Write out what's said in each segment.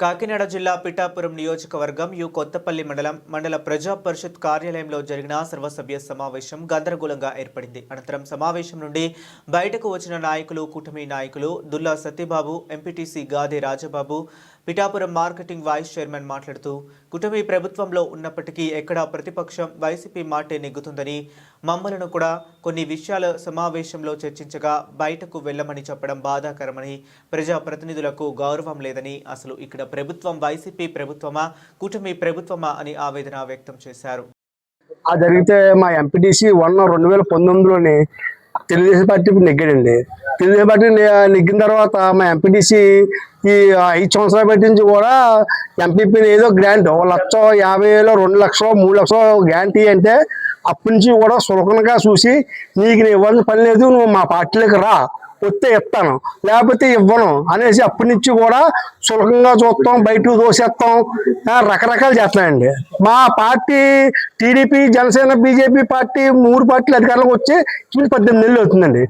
కాకినాడ జిల్లా పిఠాపురం నియోజకవర్గం యు కొత్తపల్లి మండలం మండల ప్రజా పరిషత్ కార్యాలయంలో జరిగిన సర్వసభ్య సమావేశం గందరగోళంగా ఏర్పడింది. అనంతరం సమావేశం నుండి బయటకు వచ్చిన నాయకులు కూటమి నాయకులు Dulla Satyababu MPTC Gade Rajababu Pithapuram marketing vice chairman మాట్లాడుతూ కుటుంబీ ప్రభుత్వంలో ఉన్నప్పటికీ ఎక్కడా ప్రతిపక్షం వైసీపీ మాటే నెగ్గుతుందని మమ్మలను కూడా కొన్ని విషయాల సమావేశంలో చర్చించగా బయటకు వెళ్ళమని చెప్పడం బాధాకరమని ప్రజాప్రతినిధులకు గౌరవం లేదని అసలు ఇక్కడ ప్రభుత్వం వైసీపీ ప్రభుత్వమా కూటమి ప్రభుత్వమా అని ఆవేదన వ్యక్తం చేశారు. ఆ జరిగితే మా ఎంపీటీసీ వన్ రెండు వేల పంతొమ్మిదిలోని తెలుగుదేశం పార్టీ నెగ్గాడండి. తెలుగుదేశం పార్టీ నెగ్గిన తర్వాత మా ఎంపీటీసీ ఈ ఐదు సంవత్సరాల బట్టి నుంచి కూడా ఎంపీపీని ఏదో గ్రాంట్ ఒక లక్ష యాభై వేలు రెండు లక్షలు మూడు లక్షలు గ్రాంటీ అంటే అప్పటి నుంచి కూడా సులకనగా చూసి నీకు నేను ఇవ్వాల్సిన పని లేదు నువ్వు మా పార్టీలోకి రా. వస్తే ఇస్తాను. లేకపోతే ఇవ్వను అనేసి అప్పటి నుంచి కూడా సులభంగా చూస్తాం బయటకు దోసేస్తాం. రకరకాలు చేస్తున్నాయండి. మా party TDP Janasena BJP party మూడు పార్టీలు అధికారంలోకి వచ్చి ఇప్పుడు పద్దెనిమిది నెలలు అవుతుందండి.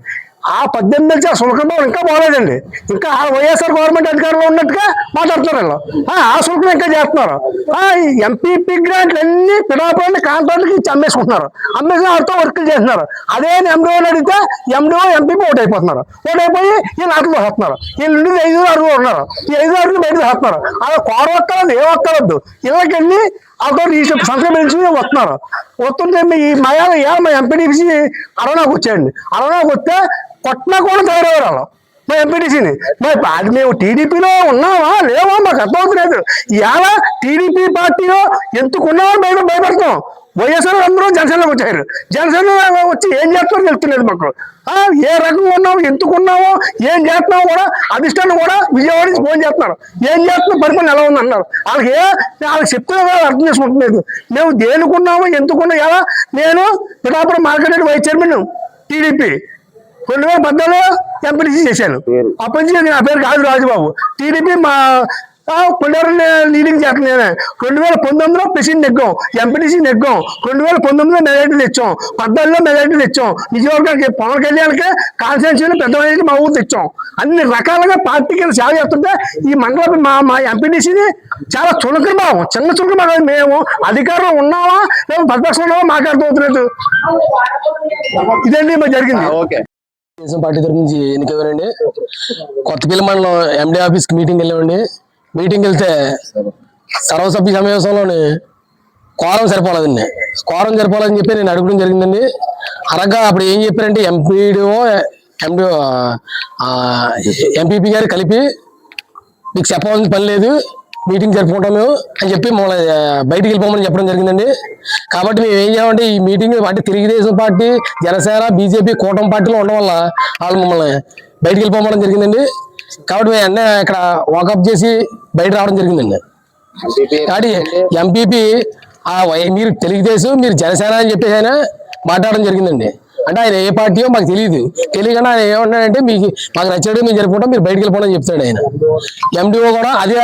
ఆ పద్దెనిమిది నుంచి ఆ సులభంగా ఇంకా బాగలేదండి. ఇంకా ఆ వైఎస్ఆర్ గవర్నమెంట్ అధికారంలో ఉన్నట్టుగా మాట్లాడుతున్నారు వీళ్ళు. ఆ, ఆ ఇంకా చేస్తున్నారు. ఎంపీపీ గ్రాంట్లు అన్ని పిడాపల్లి కాంట్రాక్ట్కి ఇచ్చి అమ్మేసుకుంటున్నారు. అమ్మేసి వాటితో వర్కులు చేస్తున్నారు. అదే ఎండిఓని అడిగితే ఎండిఓ ఎంపీపీ ఓట్ అయిపోతున్నారు. ఓట్ అయిపోయి ఈ నాటలు వస్తున్నారు. వీళ్ళు నుండి ఐదు అరుగులు ఉన్నారు. ఈ ఐదు అరుగులు బయట వస్తున్నారు. అలా కోర ఏ ఒక్కలొద్దు ఇళ్ళకెళ్ళి అక్కడ ఈ సంతకం పెంచి వస్తున్నారు. వస్తుంటే మీ ఈ మయాల ఏ మా ఎంపీడీసీ అరవనాకు వచ్చాయండి. అరవనాకు వస్తే కొట్టినా కూడా తయారయ్యారు మా ఎంపీటీసీని. మరి అది మేము టీడీపీలో ఉన్నామా? లేవా? మాకు అర్థమవుతులేదు ఇలా టీడీపీ పార్టీలో ఎందుకున్నామో భయ భయపడతాం. వైఎస్ఆర్ అందరూ జనసేనలోకి వచ్చారు. జనసేన వచ్చి ఏం చేస్తారో తెలుస్తులేదు మాకు. ఆ, ఏ రకంగా ఉన్నాము ఎందుకున్నామో ఏం చేస్తున్నామో కూడా అధిష్టానం కూడా విజయవాడ నుంచి ఫోన్ చేస్తున్నారు. ఏం చేస్తున్నాం పరిపాలన ఎలా ఉంది అన్నారు. వాళ్ళకి ఏ వాళ్ళకి చెప్తున్నా కూడా అర్థం చేసుకుంటలేదు మేము దేనికున్నాము ఎందుకున్నాం ఎలా నేను Pithapuram market vice chairman TDP. రెండు వేల పద్నాలుగులో ఎంపీటీసీ చేశాను అప్పటి నుంచి నా పేరు కాదు రాజుబాబు. టీడీపీ మా కొల్లేరు లీడింగ్ నేనే రెండు వేల పంతొమ్మిదిలో ప్రెసిడెంట్ నెగ్గాం ఎంపీటీసీ నెగ్గాం రెండు వేల పంతొమ్మిదిలో మెజార్టీ తెచ్చాం. పద్నాలుగులో మెజార్టీ తెచ్చాం. నిజవర్గానికి పవన్ కళ్యాణ్కి కాన్స్టిట్యూన్సీలో పెద్ద మెజార్టీ మా ఊరు తెచ్చాం. అన్ని రకాలుగా పార్టీకి సేవ చేస్తుంటే ఈ మండల మా మా ఎంపీటీసీని చాలా చులకన భావం చిన్న చులకన భావం మేము అధికారంలో ఉన్నామా మేము ప్రతిపక్షంలో మాట్లాడుతూ ఇదండి మరి జరిగింది. ఓకే. తెలుగుదేశం పార్టీ తరఫు నుంచి ఎన్నికయ్యారండి కొత్తపల్లి మండలం ఎండి ఆఫీస్కి మీటింగ్ వెళ్ళామండి. మీటింగ్ వెళ్తే సర్వసభ్య సమావేశంలోని కోరం సరిపోలేదండి. కోరం సరిపోలేదని చెప్పి నేను అడగడం జరిగిందండి. అరగ్గా అప్పుడు ఏం చెప్పారంటే ఎంపీడీఓ ఎండిఓ ఎంపీపీ గారు కలిపి మీకు చెప్పవలసిన పని లేదు. మీటింగ్ జరుపుకుంటాం మేము అని చెప్పి మమ్మల్ని బయటికి వెళ్ళిపోమని చెప్పడం జరిగిందండి. కాబట్టి మేము ఏం చేయాలంటే ఈ మీటింగ్ అంటే తెలుగుదేశం పార్టీ జనసేన బీజేపీ కూటమి పార్టీలో ఉండడం వల్ల వాళ్ళు మమ్మల్ని బయటికి వెళ్ళిపోమడం జరిగిందండి. కాబట్టి మేము అన్నీ ఇక్కడ వాకప్ చేసి బయట రావడం జరిగిందండి. కాబట్టి ఎంపీపీ మీరు తెలుగుదేశం మీరు జనసేన అని చెప్పేసి ఆయన మాట్లాడడం జరిగిందండి. అంటే ఆయన ఏ పార్టీయో మాకు తెలియదు తెలియకుండా ఆయన ఏమన్నాడంటే మీకు మాకు నచ్చడం మేము జరుపుకుంటాం మీరు బయటకు వెళ్ళిపోవడం చెప్తాడు ఆయన. ఎండిఓ కూడా అదే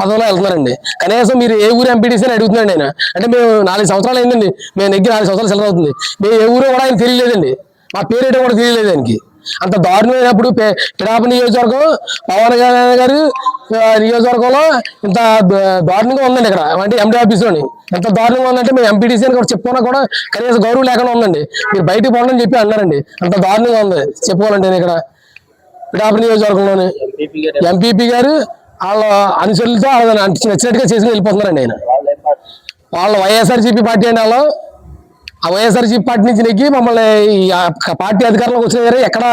పదంలో వెళ్తున్నారండి. కనీసం మీరు ఏ ఊరు ఎంపీటీసీ అని అడుగుతున్నాడు ఆయన. అంటే మేము నాలుగు సంవత్సరాలు అయిందండి. మేము దగ్గర నాలుగు సంవత్సరాలు సెలవు అవుతుంది. మేము ఏ ఊరో కూడా ఆయన తెలియలేదండి. మా పేరేటో కూడా తెలియలేదు ఆయనకి. అంత దారుణమైనప్పుడు పిడాప నియోజకవర్గం పవన్ కళ్యాణ్ గారు నియోజకవర్గంలో ఇంత దారుణంగా ఉందండి ఇక్కడ. అంటే ఎండి ఆఫీస్లోని ఎంత దారుణంగా ఉందంటే మేము ఎంపీటీసీ అని కూడా చెప్పుకున్నా కూడా కనీసం గౌరవం లేకుండా ఉందండి. మీరు బయటకు పోండి చెప్పి అన్నారండి. అంత దారుణంగా ఉంది చెప్పుకోవాలంటే నేను ఇక్కడ. పిడాప నియోజకవర్గంలోని ఎంపీపీ గారు వాళ్ళ అనుచరులతో వాళ్ళని నచ్చినట్టుగా చేసుకుని వెళ్ళిపోతున్నారండి ఆయన. వాళ్ళ వైఎస్ఆర్సీపీ పార్టీ అండి వాళ్ళు వైఎస్ఆర్సీపీ పార్టీ నుంచి నెగ్గి మమ్మల్ని పార్టీ అధికారంలోకి వచ్చిన దగ్గర ఎక్కడ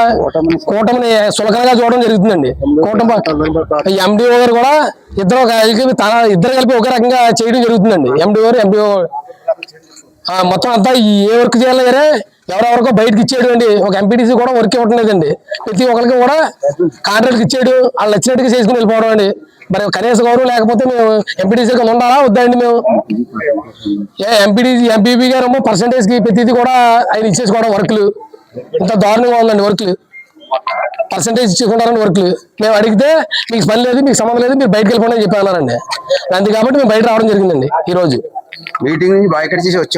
కూటమిని సులకనగా చూడడం జరుగుతుందండి. కూటమి ఎండిఓ గారు కూడా ఇద్దరు తన ఇద్దరు కలిపి ఒక రకంగా చేయడం జరుగుతుందండి. ఎండిఓ గారు ఎండిఓ మొత్తం అంతా ఏ వర్క్ చేయాలి వేరే ఎవరెవరికో బయటకి ఇచ్చేయడం అండి. ఒక ఎంపీటీసీ కూడా వర్క్ ఇవ్వటం లేదండి. ప్రతి ఒక్కరికి కూడా కాంట్రాక్ట్ ఇచ్చేయడం వాళ్ళు నచ్చినట్టుగా చేసుకుని వెళ్ళిపోవడం అండి. మరి కనీస గౌరవం లేకపోతే మేము ఎంపీటీసీ ఉండాలా? వద్దా అండి మేము? ఏ ఎంపీపీ గారు ఏమో పర్సంటేజ్కి ప్రతిదీ కూడా ఆయన ఇచ్చేసుకోవడం వర్క్లు. ఇంత దారుణంగా ఉందండి వర్క్లు. పర్సంటేజ్ ఇచ్చుకుంటారని వర్క్లు. మేము అడిగితే మీకు పని లేదు మీకు సంబంధం లేదు మీరు బయటకు వెళ్ళిపోండి అని చెప్పి అన్నారండి అంతే కాబట్టి మేము బయట రావడం జరిగిందండి ఈ రోజు మీటింగ్ నుంచి బాయ్కట్ చేసి వచ్చాం.